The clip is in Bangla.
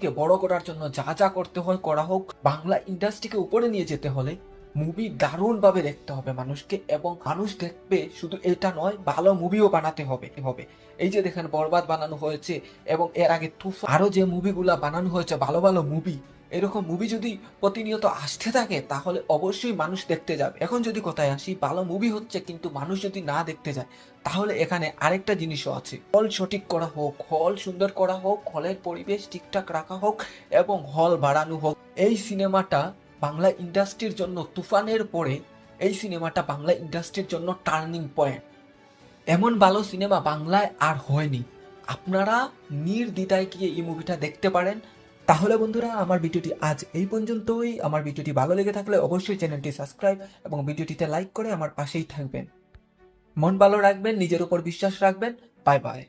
কে বড় করার জন্য যা যা করতে হয় করা হোক, বাংলা ইন্ডাস্ট্রিকে উপরে নিয়ে যেতে হলে মুভি দারুণভাবে দেখতে হবে মানুষকে এবং মানুষ দেখবে শুধু এটা নয়, ভালো মুভিও বানাতে হবে হবে। এই যে দেখেন, বরবাদ বানানো হয়েছে এবং এর আগে তুফান আরও যে মুভিগুলা বানানো হয়েছে, ভালো ভালো মুভি এরকম মুভি যদি প্রতিনিয়ত আসতে থাকে, তাহলে অবশ্যই মানুষ দেখতে যাবে। এখন যদি কথায় আসি, ভালো মুভি হচ্ছে কিন্তু মানুষ যদি না দেখতে যায়, তাহলে এখানে আরেকটা জিনিসও আছে। হল সঠিক করা হোক হল সুন্দর করা হোক হলের পরিবেশ ঠিকঠাক রাখা হোক এবং হল বাড়ানো হোক। এই সিনেমাটা বাংলা ইন্ডাস্ট্রির জন্য তুফানের পরে, এই সিনেমাটা বাংলা ইন্ডাস্ট্রির জন্য টার্নিং পয়েন্ট এমন ভালো সিনেমা বাংলায় আর হয়নি। আপনারা নির্দ্বিধায় গিয়ে এই মুভিটা দেখতে পারেন। তাহলে বন্ধুরা, আমার ভিডিওটি আজ এই পর্যন্তই। আমার ভিডিওটি ভালো লেগে থাকলে অবশ্যই চ্যানেলটি সাবস্ক্রাইব এবং ভিডিওটিতে লাইক করে আমার পাশেই থাকবেন। মন ভালো রাখবেন, নিজের উপর বিশ্বাস রাখবেন। Bye bye.